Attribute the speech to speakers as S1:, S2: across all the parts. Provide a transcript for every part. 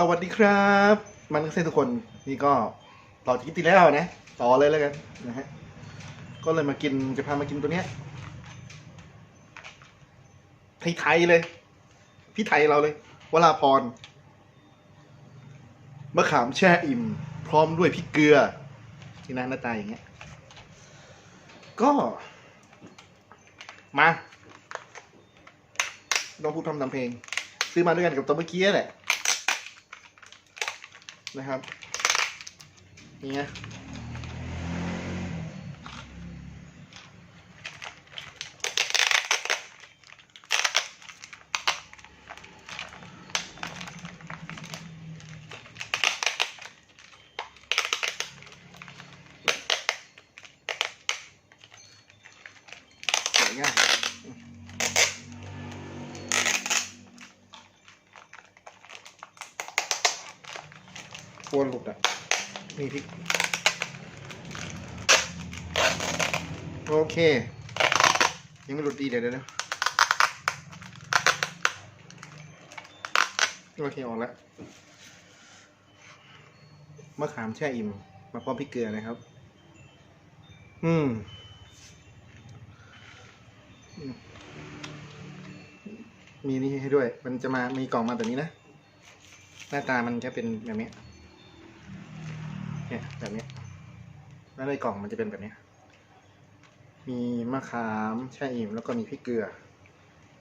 S1: สวัสดีครับมันเส้นทุกคนนี่ก็ต่อจากที่แล้วนะต่อเลยแล้วกันนะฮะก็เลยมากินจะพามากินตัวเนี้ยไทยๆเลย พี่ไทยเราเลยวราพรมะขามแช่อิ่ม พร้อมด้วยพริกเกลือที่น้าหน้าตาอย่างเงี้ย ก็มาต้องพูดทำทำเพลง ซื้อมาด้วยกันกับตัวเมื่อกี้แหละ นะครับนี่ย โคนหลุดอะนี่พริกโอเค ยังไม่หลุดดีเดี๋ยวเดี๋ยวโอเคออกแล้วมะขามแช่อิ่ม มาพร้อมพริกเกลือนะครับ อืมอืมมีนี่ให้ด้วย มันจะมา มีกล่องมาแบบนี้นะ หน้าตามันจะเป็นแบบนี้ เนี่ยแบบนี้แล้วในกล่องมันจะเป็นแบบนี้ มีมะขามแช่อิ่มแล้วก็มีพริกเกลือ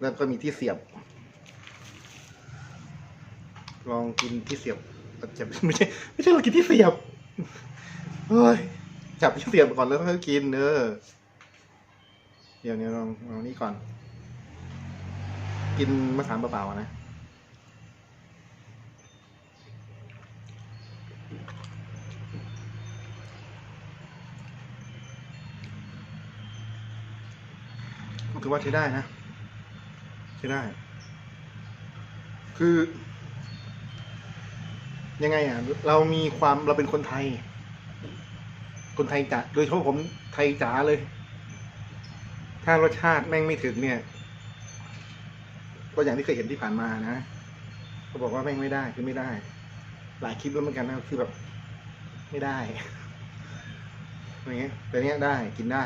S1: แล้วก็มีที่เสียบ ลองกินที่เสียบจะไม่ใช่ไม่ใช่เรากินที่เสียบเฮ้ยจับที่เสียบก่อนแล้วค่อยกินเออเดี๋ยวนี้ลองลองนี่ก่อน กินมะขามเปล่าๆนะ ถือว่าใช้ได้นะ ใช้ได้ คือ ยังไงอะ เรามีความเราเป็นคนไทย คนไทยจ๋าโดยเฉพาะผมไทยจ๋าเลย ถ้ารสชาติแม่งไม่ถึงเนี่ย ก็อย่างที่เคยเห็นที่ผ่านมานะเขาบอกว่าแม่งไม่ได้คือไม่ได้ หลายคลิปแล้วเหมือนกันนะคือแบบ ไม่ได้อย่างเงี้ยแต่เนี้ยได้กินได้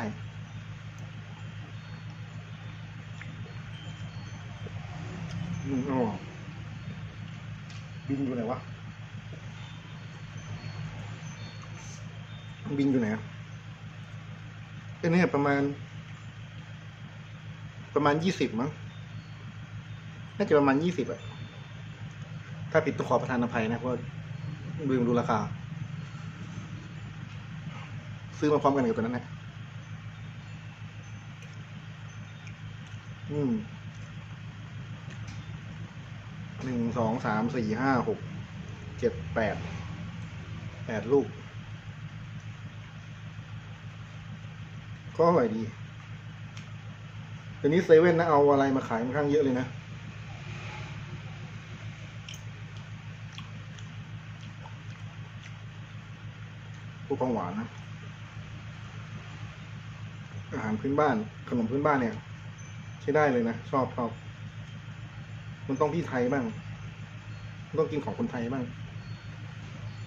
S1: อืมอ๋อบินอยู่ไหนวะ บินอยู่ไหนอะก็เนี่ยประมาณ ประมาณยี่สิบมั้ง น่าจะประมาณยี่สิบอะถ้าผิดต้องขอประทานอภัยนะเพราะลืมดูราคา ซื้อมาพร้อมกันกับตัวนั้นแหละอืม หนึ่งสองสามสี่ห้าหกเจ็ดแปดแปดลูก ก็อร่อยดีเดี๋ยวนี้เซเว่นนะเอาอะไรมาขายค่อนข้างเยอะเลยนะ พวกของหวานนะ อาหารพื้นบ้าน ขนมพื้นบ้านเนี่ย ใช้ได้เลยนะ ชอบชอบ มันต้องที่ไทยบ้างต้องกินของคนไทยบ้าง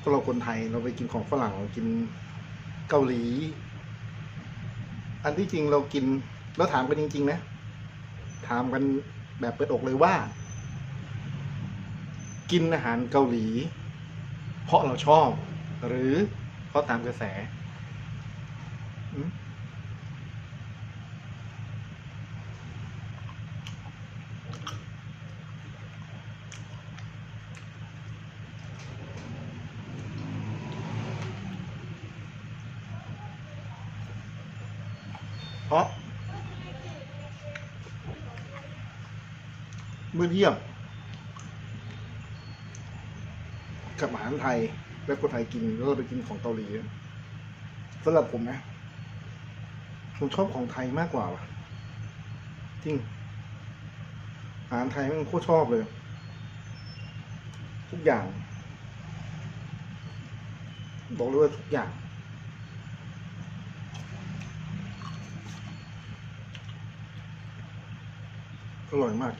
S1: ก็เราคนไทยเราไปกินของฝรั่งเรากินเกาหลี อันที่จริงเรากินเราถามกันจริง ๆ นะ ถามกันแบบเปิดอกเลยว่า กินอาหารเกาหลี เพราะเราชอบ หรือเพราะตามกระแส อืม เมื่อเทียบกับอาหารไทยและคนไทยกินแล้วเราไปกินของเกาหลีสำหรับผมนะผมชอบของไทยมากกว่าว่ะจริงอาหารไทยมันโคตรชอบเลย ทุกอย่าง บอกเลยว่าทุกอย่าง อร่อยมาก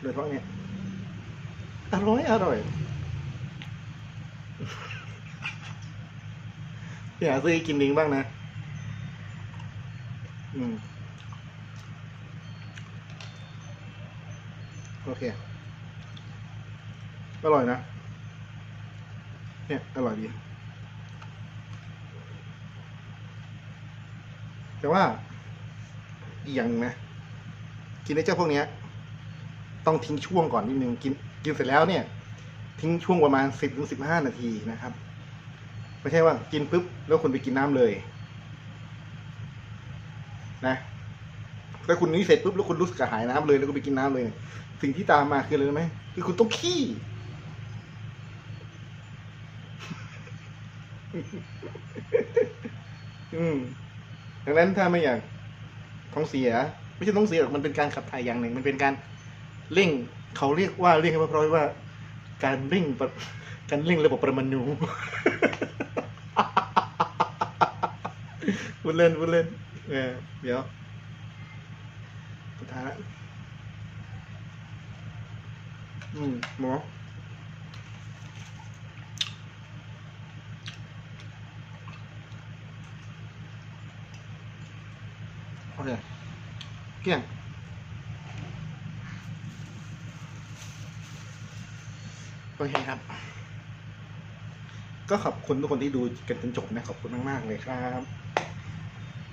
S1: โดยเฉพาะเนี่ยอร่อยอร่อยพี่หาซื้อกินเองบ้างนะ อืม โอเค อร่อยนะ เนี่ย อร่อยดี แต่ว่า อีกอย่างหนึ่งนะ กินไอ้เจ้าพวกเนี้ย ต้องทิ้งช่วงก่อนนิดนึงกินกินเสร็จแล้วเนี่ย ทิ้งช่วงประมาณสิบถึงสิบห้านาทีนะครับ ไม่ใช่ว่ากินปุ๊บแล้วคุณไปกินน้ำเลยนะถ้าคุณนี้เสร็จปุ๊บแล้วคุณรู้สึกหายน้ำเลย แล้วก็ไปกินน้ำเลย สิ่งที่ตามมาคืออะไรรู้ไหมคือคุณต้องขี้อืมดังนั้นถ้าไม่อยากท้องเสีย ไม่ใช่ท้องเสียหรอกมันเป็นการขับถ่ายอย่างหนึ่ง มันเป็นการ เร่งเขาเรียกว่าเรียกให้เพราะว่า การเร่งปะการเร่งระบบประมาณูพูดเล่นพูดเล่นเออเดี๋ยวสุดท้ายละอืมหมอโอเคเกลี้ยง โอเคครับ ก็ขอบคุณทุกคนที่ดูกันจนจบนะ ขอบคุณมาก ๆ เลยครับ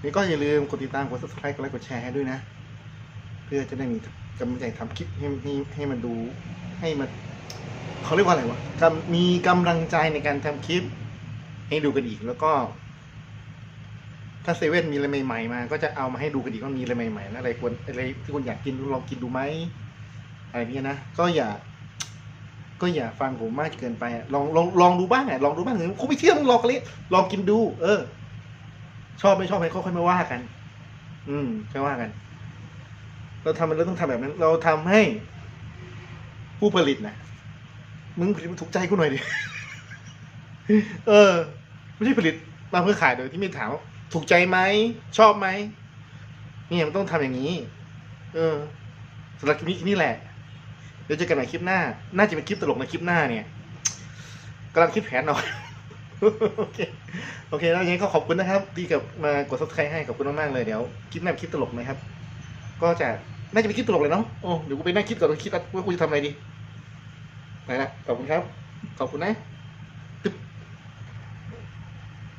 S1: นี่ก็อย่าลืมกดติดตาม กด subscribe กดไลค์ กดแชร์ให้ด้วยนะ เพื่อจะได้มีกำลังใจทำคลิปให้ให้ให้มันดู ให้มันเขาเรียกว่าอะไรวะกำมีกำลังใจในการทำคลิป ให้ดูกันอีก แล้วก็ ถ้าเซเว่นมีอะไรใหม่ๆมา ก็จะเอามาให้ดูกันอีกว่ามีอะไรใหม่ๆนะอะไรควรอะไรที่คุณอยากกินลองกินดูไหมอะไรเนี้ยนะ ก็อย่า ก็อย่าฟังผมมากเกินไปลองลองลองดูบ้างอะลองดูบ้างถึงคุณไม่เชื่อมึงลองกันเลยลองกินดู เออ ชอบไม่ชอบให้ค่อยๆมาว่ากัน อืมค่อยว่ากัน เราทำมันเราต้องทำแบบนั้น เราทำให้ ผู้ผลิตนะมึงผลิตมันถูกใจกูหน่อยดิเออ ไม่ใช่ผลิตมาเพื่อขายโดยที่ไม่ถามถูกใจไหมชอบไหมเนี่ยมันต้องทำอย่างนี้ เออสำหรับคลิปนี้คลิปนี้แหละ เดี๋ยวเจอกันใหม่คลิปหน้า น่าจะเป็นคลิปตลกในคลิปหน้าเนี่ยกำลังคิดแผนหน่อยโอเคโอเคแล้วยังไงก็ขอบคุณนะครับ ที่กับมากด subscribe ให้ขอบคุณมากๆเลยเดี๋ยวคลิปหน้าเป็นคลิปตลกนะครับ ก็จะน่าจะเป็นคลิปตลกเลยเนาะโอ้เดี๋ยวกูไปนั่งคิดก่อนว่าคิดว่ากูจะทำอะไรดีไปละขอบคุณครับ ขอบคุณนะ